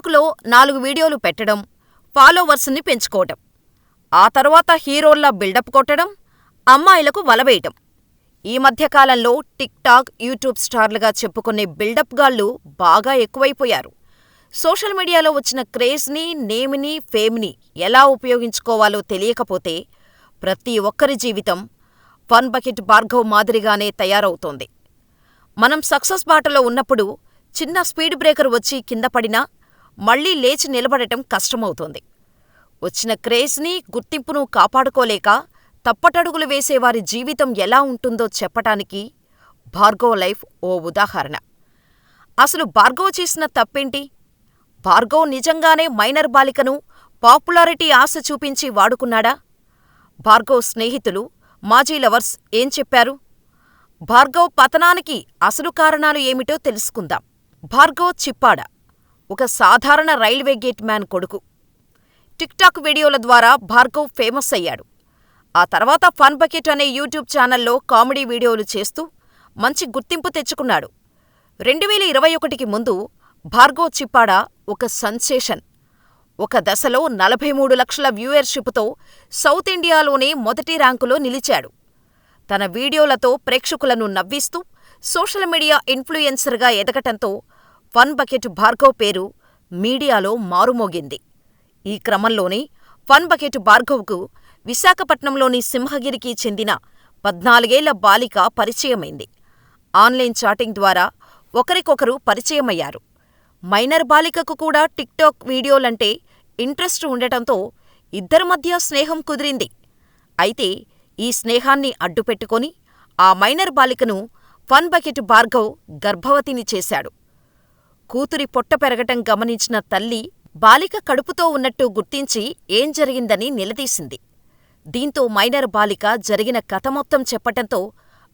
టిక్టాక్లో నాలుగు వీడియోలు పెట్టడం, ఫాలోవర్స్ని పెంచుకోవటం, ఆ తర్వాత హీరోల్లా బిల్డప్ కొట్టడం, అమ్మాయిలకు వలవేయటం. ఈ మధ్యకాలంలో టిక్టాక్, యూట్యూబ్ స్టార్లుగా చెప్పుకునే బిల్డప్ గాళ్ళు బాగా ఎక్కువైపోయారు. సోషల్ మీడియాలో వచ్చిన క్రేజ్ని, నేమ్ని, ఫేమ్ని ఎలా ఉపయోగించుకోవాలో తెలియకపోతే ప్రతి ఒక్కరి జీవితం ఫన్ బకెట్ భార్గవ్ మాదిరిగానే తయారవుతోంది. మనం సక్సెస్ బాటలో ఉన్నప్పుడు చిన్న స్పీడ్ బ్రేకర్ వచ్చి కింద పడినా మళ్ళీ లేచి నిలబడటం కష్టమవుతోంది. వచ్చిన క్రేజ్ని, గుర్తింపును కాపాడుకోలేక తప్పటడుగులు వేసేవారి జీవితం ఎలా ఉంటుందో చెప్పటానికి భార్గవ్ లైఫ్ ఓ ఉదాహరణ. అసలు భార్గవ్ చేసిన తప్పేంటి? భార్గవ్ నిజంగానే మైనర్ బాలికను పాపులారిటీ ఆశ చూపించి వాడుకున్నాడా? భార్గవ్ స్నేహితులు, మాజీ లవర్స్ ఏం చెప్పారు? భార్గవ్ పతనానికి అసలు కారణాలు ఏమిటో తెలుసుకుందాం. భార్గవ్ చిప్పాడ ఒక సాధారణ రైల్వే గేట్ మ్యాన్ కొడుకు. టిక్టాక్ వీడియోల ద్వారా భార్గవ్ ఫేమస్ అయ్యాడు. ఆ తర్వాత ఫన్ బకెట్ అనే యూట్యూబ్ ఛానల్లో కామెడీ వీడియోలు చేస్తూ మంచి గుర్తింపు తెచ్చుకున్నాడు. రెండువేల ఇరవై ఒకటికి ముందు భార్గవ్ చిప్పాడ ఒక సెన్సేషన్. ఒక దశలో నలభై మూడు లక్షల వ్యూయర్షిప్తో సౌత్ ఇండియాలోనే మొదటి ర్యాంకులో నిలిచాడు. తన వీడియోలతో ప్రేక్షకులను నవ్విస్తూ సోషల్ మీడియా ఇన్ఫ్లుయెన్సర్గా ఎదగటంతో ఫన్ బకెట్ భార్గవ్ పేరు మీడియాలో మారుమోగింది. ఈ క్రమంలోనే ఫన్ బకెట్ భార్గవ్కు విశాఖపట్నంలోని సింహగిరికి చెందిన పద్నాలుగేళ్ళ బాలిక పరిచయమైంది. ఆన్లైన్ చాటింగ్ ద్వారా ఒకరికొకరు పరిచయమయ్యారు. మైనర్ బాలికకు కూడా టిక్టాక్ వీడియోలంటే ఇంట్రెస్ట్ ఉండటంతో ఇద్దరి మధ్య స్నేహం కుదిరింది. అయితే ఈ స్నేహాన్ని అడ్డుపెట్టుకుని ఆ మైనర్ బాలికను ఫన్ బకెట్ భార్గవ్ గర్భవతిని చేశాడు. కూతురి పొట్ట పెరగటం గమనించిన తల్లి బాలిక కడుపుతో ఉన్నట్టు గుర్తించి ఏం జరిగిందని నిలదీసింది. దీంతో మైనర్ బాలిక జరిగిన కథ మొత్తం చెప్పటంతో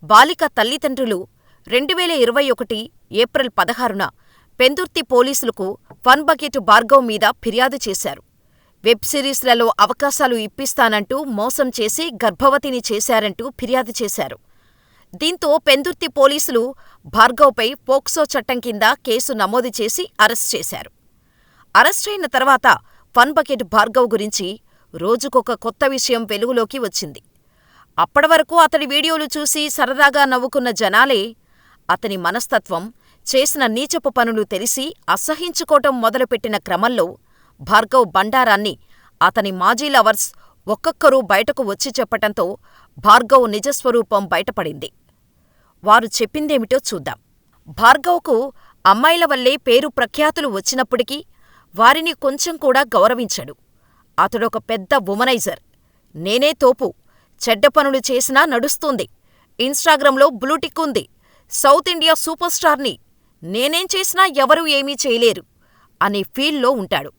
బాలిక తల్లిదండ్రులు రెండువేల ఇరవై ఒకటి ఏప్రిల్ పదహారున పెందుర్తి పోలీసులకు ఫన్ బకెట్ భార్గవ్ మీద ఫిర్యాదు చేశారు. వెబ్ సిరీస్లలో అవకాశాలు ఇప్పిస్తానంటూ మోసం చేసి గర్భవతిని చేశారంటూ ఫిర్యాదు చేశారు. దీంతో పెందుర్తి పోలీసులు భార్గవ్పై పోక్సో చట్టం కింద కేసు నమోదు చేసి అరెస్ట్ చేశారు. అరెస్టయిన తర్వాత ఫన్ బకెట్ భార్గవ్ గురించి రోజుకొక కొత్త విషయం వెలుగులోకి వచ్చింది. అప్పటివరకు అతడి వీడియోలు చూసి సరదాగా నవ్వుకున్న జనాలే అతని మనస్తత్వం, చేసిన నీచపు పనులు తెలిసి అసహించుకోవటం మొదలుపెట్టిన క్రమంలో భార్గవ్ బండారాన్ని అతని మాజీ లవర్స్ ఒక్కొక్కరూ బయటకు వచ్చి చెప్పటంతో భార్గవ్ నిజస్వరూపం బయటపడింది. వారు చెప్పిందేమిటో చూద్దాం. భార్గవ్కు అమ్మాయిల వల్లే పేరు ప్రఖ్యాతులు వచ్చినప్పటికీ వారిని కొంచెం కూడా గౌరవించడు. అతడొక పెద్ద వుమనైజర్. నేనే తోపు. చెడ్డ పనులు చేసినా నడుస్తుంది. ఇన్స్టాగ్రామ్లో బ్లూటిక్ ఉంది. సౌత్ ఇండియా సూపర్ స్టార్ని. నేనేం చేసినా ఎవరూ ఏమీ చేయలేరు అనే ఫీల్లో ఉంటాడు.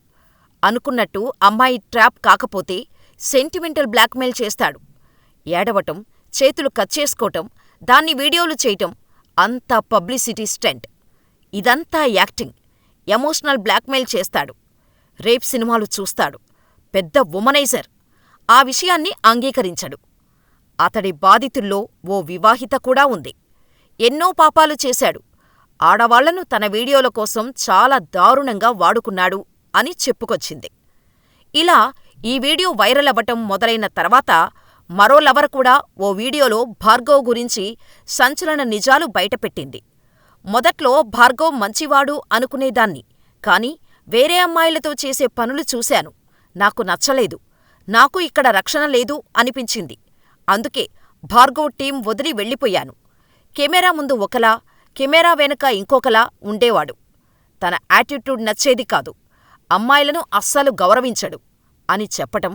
అనుకున్నట్టు అమ్మాయి ట్రాప్ కాకపోతే సెంటిమెంటల్ బ్లాక్మెయిల్ చేస్తాడు. ఏడవటం, చేతులు కట్ చేసుకోవటం, దాన్ని వీడియోలు చేయటం అంతా పబ్లిసిటీ స్టంట్. ఇదంతా యాక్టింగ్. ఎమోషనల్ బ్లాక్మెయిల్ చేస్తాడు. రేప్ సినిమాలు చూస్తాడు. పెద్ద వుమనైజర్. ఆ విషయాన్ని అంగీకరించడు. అతడి బాధితుల్లో ఓ వివాహిత కూడా ఉంది. ఎన్నో పాపాలు చేశాడు. ఆడవాళ్ళను తన వీడియోల కోసం చాలా దారుణంగా వాడుకున్నాడు అని చెప్పుకొచ్చింది. ఇలా ఈ వీడియో వైరల్ అవ్వటం మొదలైన తర్వాత మరో లవర్ కూడా ఓ వీడియోలో భార్గవ్ గురించి సంచలన నిజాలు బయటపెట్టింది. మొదట్లో భార్గవ్ మంచివాడు అనుకునేదాన్ని. కానీ వేరే అమ్మాయిలతో చేసే పనులు చూశాను. నాకు నచ్చలేదు. నాకు ఇక్కడ రక్షణ లేదు అనిపించింది. అందుకే భార్గవ్ టీం వదిలి వెళ్ళిపోయాను. కెమెరా ముందు ఒకలా, కెమెరా వెనుక ఇంకొకలా ఉండేవాడు. తన యాటిట్యూడ్ నచ్చేది కాదు. అమ్మాయిలను అస్సలు గౌరవించడు అని చెప్పటం,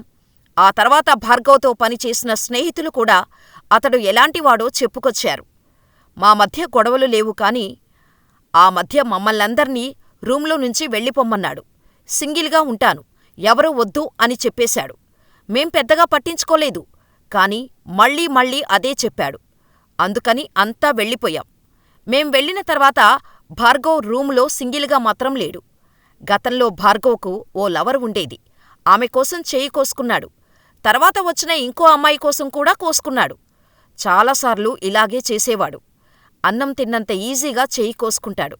ఆ తర్వాత భార్గవ్తో పనిచేసిన స్నేహితులు కూడా అతడు ఎలాంటివాడో చెప్పుకొచ్చారు. మా మధ్య గొడవలు లేవు కానీ ఆ మధ్య మమ్మల్నందర్నీ రూంలో నుంచి వెళ్ళిపొమ్మన్నాడు. సింగిల్గా ఉంటాను. ఎవరూ వద్దు అని చెప్పేశాడు. మేం పెద్దగా పట్టించుకోలేదు. కాని మళ్ళీ మళ్ళీ అదే చెప్పాడు. అందుకని అంతా వెళ్ళిపోయాం. మేం వెళ్ళిన తర్వాత భార్గవ్ రూంలో సింగిల్గా మాత్రం లేడు. గతంలో భార్గవ్కు ఓ లవర్ ఉండేది. ఆమె కోసం చెయ్యి కోసుకున్నాడు. తర్వాత వచ్చిన ఇంకో అమ్మాయి కోసం కూడా కోసుకున్నాడు. చాలాసార్లు ఇలాగే చేసేవాడు. అన్నం తిన్నంత ఈజీగా చెయ్యి కోసుకుంటాడు.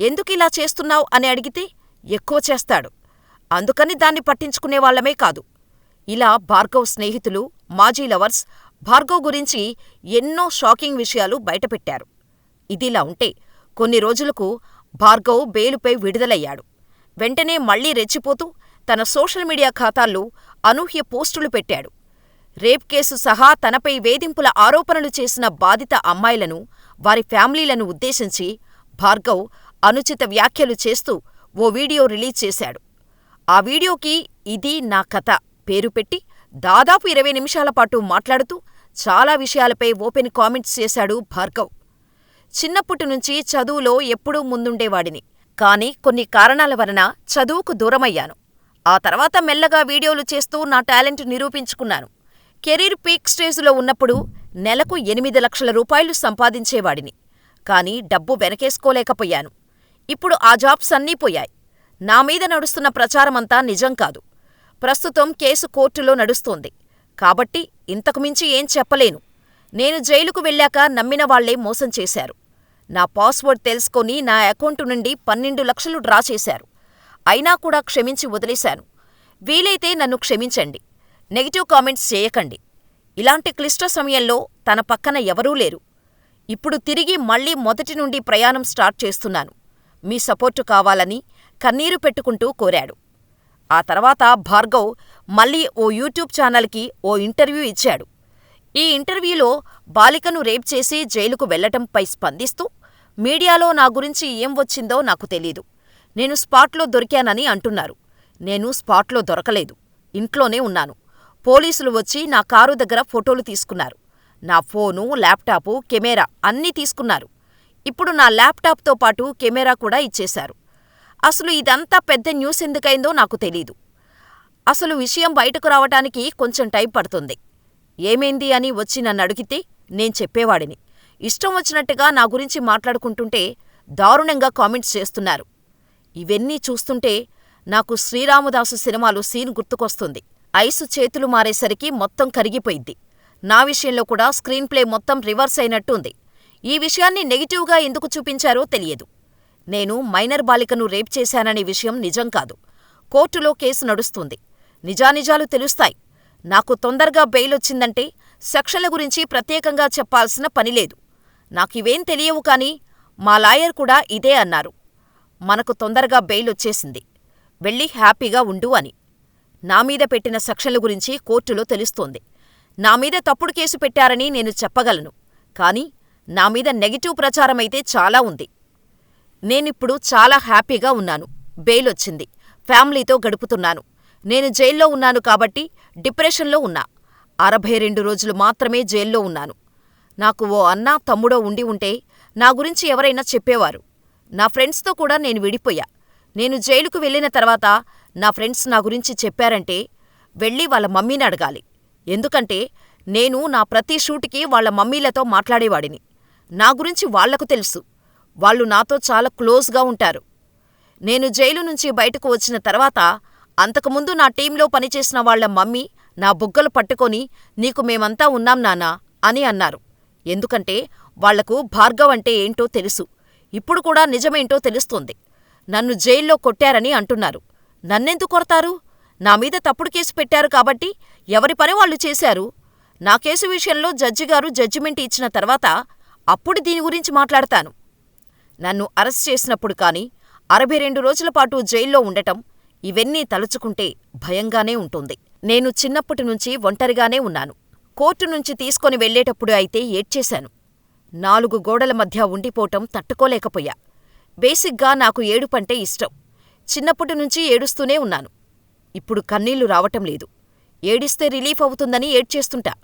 ఎందుకిలా చేస్తున్నావు అని అడిగితే ఎక్కువ చేస్తాడు. అందుకని దాన్ని పట్టించుకునేవాళ్ళమే కాదు. ఇలా భార్గవ్ స్నేహితులు, మాజీ లవర్స్ భార్గవ్ గురించి ఎన్నో షాకింగ్ విషయాలు బయటపెట్టారు. ఇదిలా ఉంటే కొన్ని రోజులకు భార్గవ్ బెయిలుపై విడుదలయ్యాడు. వెంటనే మళ్ళీ రెచ్చిపోతూ తన సోషల్ మీడియా ఖాతాల్లో అనూహ్య పోస్టులు పెట్టాడు. రేప్ కేసు సహా తనపై వేధింపుల ఆరోపణలు చేసిన బాధిత అమ్మాయిలను, వారి ఫ్యామిలీలను ఉద్దేశించి భార్గవ్ అనుచిత వ్యాఖ్యలు చేస్తూ ఓ వీడియో రిలీజ్ చేశాడు. ఆ వీడియోకి ఇది నా కథ పేరు పెట్టి దాదాపు ఇరవై నిమిషాల పాటు మాట్లాడుతూ చాలా విషయాలపై ఓపెన్ కామెంట్స్ చేశాడు భార్గవ్. చిన్నప్పటి నుంచి చదువులో ఎప్పుడూ ముందుండేవాడిని. కానీ కొన్ని కారణాల వలన చదువుకు దూరమయ్యాను. ఆ తర్వాత మెల్లగా వీడియోలు చేస్తూ నా టాలెంట్ నిరూపించుకున్నాను. కెరీర్ పీక్ స్టేజ్లో ఉన్నప్పుడు నెలకు ఎనిమిది లక్షల రూపాయలు సంపాదించేవాడిని. కానీ డబ్బు వెనకేసుకోలేకపోయాను. ఇప్పుడు ఆ జాబ్స్ అన్నీ పోయాయి. నా మీద నడుస్తున్న ప్రచారమంతా నిజం కాదు. ప్రస్తుతం కేసు కోర్టులో నడుస్తోంది. కాబట్టి ఇంతకుమించి ఏం చెప్పలేను. నేను జైలుకు వెళ్ళాక నమ్మిన వాళ్ళే మోసం చేశారు. నా పాస్వర్డ్ తెలుసుకొని నా అకౌంటు నుండి పన్నెండు లక్షలు డ్రా చేశారు. అయినా కూడా క్షమించి వదిలేశాను. వీలైతే నన్ను క్షమించండి. నెగటివ్ కామెంట్స్ చేయకండి. ఇలాంటి క్లిష్ట సమయంలో తన పక్కన ఎవరూ లేరు. ఇప్పుడు తిరిగి మళ్ళీ మొదటి నుండి ప్రయాణం స్టార్ట్ చేస్తున్నాను. మీ సపోర్టు కావాలని కన్నీరు పెట్టుకుంటూ కోరాడు. ఆ తర్వాత భార్గవ్ మళ్ళీ ఓ యూట్యూబ్ ఛానల్కి ఓ ఇంటర్వ్యూ ఇచ్చాడు. ఈ ఇంటర్వ్యూలో బాలికను రేప్ చేసి జైలుకు వెళ్ళటంపై స్పందిస్తూ మీడియాలో నా గురించి ఏం వచ్చిందో నాకు తెలీదు. నేను స్పాట్లో దొరికానని అంటున్నారు. నేను స్పాట్లో దొరకలేదు. ఇంట్లోనే ఉన్నాను. పోలీసులు వచ్చి నా కారు దగ్గర ఫోటోలు తీసుకున్నారు. నా ఫోను, ల్యాప్టాపు, కెమెరా అన్నీ తీసుకున్నారు. ఇప్పుడు నా ల్యాప్టాప్తో పాటు కెమెరా కూడా ఇచ్చేశారు. అసలు ఇదంతా పెద్ద న్యూస్ ఎందుకైందో నాకు తెలీదు. అసలు విషయం బయటకు రావటానికి కొంచెం టైం పడుతుంది. ఏమైంది అని వచ్చి నన్ను అడిగితే నేను చెప్పేవాడిని. ఇష్టం వచ్చినట్టుగా నా గురించి మాట్లాడుకుంటుంటే దారుణంగా కామెంట్స్ చేస్తున్నారు. ఇవన్నీ చూస్తుంటే నాకు శ్రీరామదాసు సినిమాలో సీన్ గుర్తుకొస్తుంది. ఐసు చేతులు మారేసరికి మొత్తం కరిగిపోయింది నా విషయంలో కూడా స్క్రీన్ ప్లే మొత్తం రివర్స్ అయినట్టుంది. ఈ విషయాన్ని నెగిటివ్గా ఎందుకు చూపించారో తెలియదు. నేను మైనర్ బాలికను రేప్ చేశాననే విషయం నిజం కాదు. కోర్టులో కేసు నడుస్తుంది. నిజానిజాలు తెలుస్తాయి. నాకు తొందరగా బెయిలొచ్చిందంటే సెక్షన్ల గురించి ప్రత్యేకంగా చెప్పాల్సిన పనిలేదు. నాకివేం తెలియవు కానీ మా లాయర్ కూడా ఇదే అన్నారు. మనకు తొందరగా బెయిల్ వచ్చేసింది వెళ్ళి హ్యాపీగా ఉండు అని. నామీద పెట్టిన సెక్షన్ల గురించి కోర్టులో తెలుస్తోంది. నామీద తప్పుడు కేసు పెట్టారని నేను చెప్పగలను. కానీ నామీద నెగటివ్ ప్రచారమైతే చాలా ఉంది. నేనిప్పుడు చాలా హ్యాపీగా ఉన్నాను. బెయిలొచ్చింది. ఫ్యామిలీతో గడుపుతున్నాను. నేను జైల్లో ఉన్నాను కాబట్టి డిప్రెషన్లో ఉన్నా. అరవై రెండు రోజులు మాత్రమే జైల్లో ఉన్నాను. నాకు ఓ అన్నా, తమ్ముడో ఉండి ఉంటే నా గురించి ఎవరైనా చెప్పేవారు. నా ఫ్రెండ్స్తో కూడా నేను విడిపోయా. నేను జైలుకు వెళ్ళిన తర్వాత నా ఫ్రెండ్స్ నా గురించి చెప్పారంటే వెళ్ళి వాళ్ళ మమ్మీని అడగాలి. ఎందుకంటే నేను నా ప్రతి షూటుకి వాళ్ళ మమ్మీలతో మాట్లాడేవాడిని. నా గురించి వాళ్ళకు తెలుసు. వాళ్ళు నాతో చాలా క్లోజ్గా ఉంటారు. నేను జైలు నుంచి బయటకు వచ్చిన తర్వాత అంతకుముందు నా టీంలో పనిచేసిన వాళ్ళ మమ్మీ నా బుగ్గలు పట్టుకొని నీకు మేమంతా ఉన్నాం నాన్నా అని అన్నారు. ఎందుకంటే వాళ్ళకు భార్గవ్ అంటే ఏంటో తెలుసు. ఇప్పుడు కూడా నిజమేంటో తెలుస్తోంది. నన్ను జైల్లో కొట్టారని అంటున్నారు. నన్నెందుకు కొడతారు? నా మీద తప్పుడు కేసు పెట్టారు కాబట్టి ఎవరి పని వాళ్ళు చేశారు. నా కేసు విషయంలో జడ్జిగారు జడ్జిమెంట్ ఇచ్చిన తర్వాత అప్పుడు దీని గురించి మాట్లాడతాను. నన్ను అరెస్ట్ చేసినప్పుడు కానీ, అరవై రెండు రోజుల పాటు జైల్లో ఉండటం ఇవన్నీ తలుచుకుంటే భయంగానే ఉంటుంది. నేను చిన్నప్పటి నుంచి ఒంటరిగానే ఉన్నాను. కోర్టు నుంచి తీసుకొని వెళ్ళేటప్పుడు అయితే ఏడ్చేశాను. నాలుగు గోడల మధ్య ఉండిపోవటం తట్టుకోలేకపోయా. బేసిగ్గా నాకు ఏడుపంటే ఇష్టం. చిన్నప్పటి నుంచి ఏడుస్తూనే ఉన్నాను. ఇప్పుడు కన్నీళ్ళు రావటం లేదు. ఏడిస్తే రిలీఫ్ అవుతుందని ఏడ్చేస్తుంటా.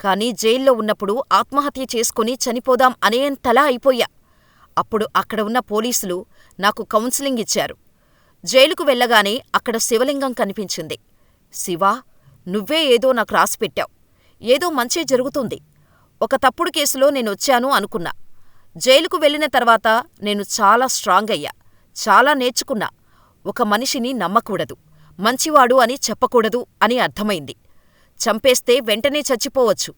కానీ జైల్లో ఉన్నప్పుడు ఆత్మహత్య చేసుకుని చనిపోదాం అనేంతలా అయిపోయా. అప్పుడు అక్కడ ఉన్న పోలీసులు నాకు కౌన్సిలింగ్ ఇచ్చారు. జైలుకు వెళ్ళగానే అక్కడ శివలింగం కనిపించింది. శివా, నువ్వే ఏదో నాకు రాసిపెట్టావ్. ఏదో మంచే జరుగుతుంది. ఒక తప్పుడు కేసులో నేనొచ్చాను అనుకున్నా. జైలుకు వెళ్ళిన తర్వాత నేను చాలా స్ట్రాంగ్ అయ్యా. చాలా నేర్చుకున్నా. ఒక మనిషిని నమ్మకూడదు. మంచివాడు అని చెప్పకూడదు అని అర్థమైంది. చంపేస్తే వెంటనే చచ్చిపోవచ్చు.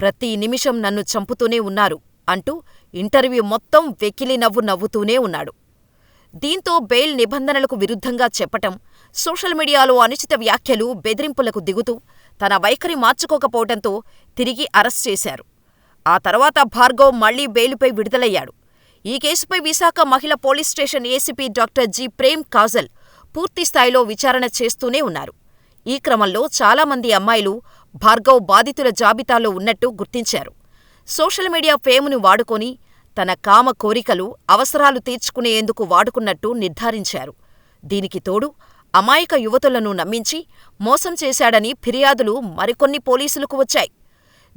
ప్రతి నిమిషం నన్ను చంపుతూనే ఉన్నారు అంటూ ఇంటర్వ్యూ మొత్తం వెకిలి నవ్వు నవ్వుతూనే ఉన్నాడు. దీంతో బెయిల్ నిబంధనలకు విరుద్ధంగా చెప్పటం, సోషల్ మీడియాలో అనుచిత వ్యాఖ్యలు, బెదిరింపులకు దిగుతూ తన వైఖరి మార్చుకోకపోవటంతో తిరిగి అరెస్ట్ చేశారు. ఆ తర్వాత భార్గవ్ మళ్ళీ బెయిలుపై విడుదలయ్యాడు. ఈ కేసుపై విశాఖ మహిళా police station ACP doctor G. Prem Kajal పూర్తిస్థాయిలో విచారణ చేస్తూనే ఉన్నారు. ఈ క్రమంలో చాలామంది అమ్మాయిలు భార్గవ్ బాధితుల జాబితాలో ఉన్నట్టు గుర్తించారు. సోషల్ మీడియా ఫేమును వాడుకొని తన కామ కోరికలు, అవసరాలు తీర్చుకునేందుకు వాడుకున్నట్టు నిర్ధారించారు. దీనికి తోడు అమాయక యువతులను నమ్మించి మోసం చేశాడని ఫిర్యాదులు మరికొన్ని పోలీసులకు వచ్చాయి.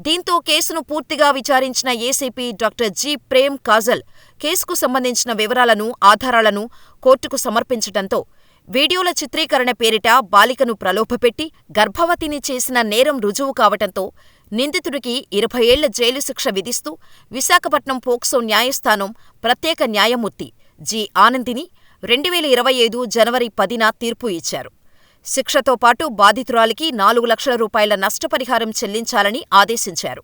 దీంతో కేసును పూర్తిగా విచారించిన ACP doctor G. Prem Kajal కేసుకు సంబంధించిన వివరాలను, ఆధారాలను కోర్టుకు సమర్పించటంతో వీడియోల చిత్రీకరణ పేరిట బాలికను ప్రలోభపెట్టి గర్భవతిని చేసిన నేరం రుజువు కావటంతో నిందితుడికి ఇరవై ఏళ్ళ జైలు శిక్ష విధిస్తూ విశాఖపట్నం పోక్సో న్యాయస్థానం ప్రత్యేక న్యాయమూర్తి జి. ఆనందిని రెండువేల ఇరవై ఐదు జనవరి పదిన తీర్పు ఇచ్చారు. శిక్షతో పాటు బాధితురాలికి నాలుగు లక్షల రూపాయల నష్టపరిహారం చెల్లించాలని ఆదేశించారు.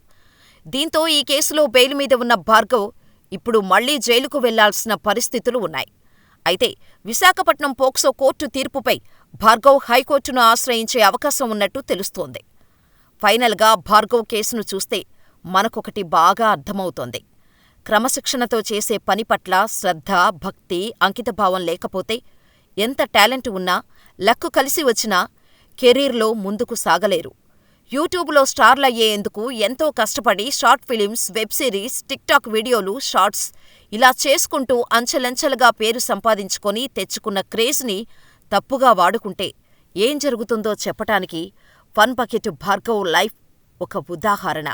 దీంతో ఈ కేసులో బెయిల్ మీద ఉన్న భార్గవ్ ఇప్పుడు మళ్ళీ జైలుకు వెళ్ళాల్సిన పరిస్థితులు ఉన్నాయి. అయితే విశాఖపట్నం పోక్సో కోర్టు తీర్పుపై భార్గవ్ హైకోర్టును ఆశ్రయించే అవకాశం ఉన్నట్టు తెలుస్తోంది. ఫైనల్గా భార్గవ్ కేసును చూస్తే మనకొకటి బాగా అర్థమవుతోంది. క్రమశిక్షణతో చేసే పని పట్ల శ్రద్ధ, భక్తి, అంకితభావం లేకపోతే ఎంత టాలెంట్ ఉన్నా, లక్కు కలిసి వచ్చినా కెరీర్లో ముందుకు సాగలేరు. యూట్యూబ్లో స్టార్లయ్యేందుకు ఎంతో కష్టపడి short films, web series, TikTok వీడియోలు, షార్ట్స్ ఇలా చేసుకుంటూ అంచెలంచెలుగా పేరు సంపాదించుకొని తెచ్చుకున్న క్రేజ్ని తప్పుగా వాడుకుంటే ఏం జరుగుతుందో చెప్పటానికి ఫన్ బకెట్ భార్గవ్ లైఫ్ ఒక ఉదాహరణ.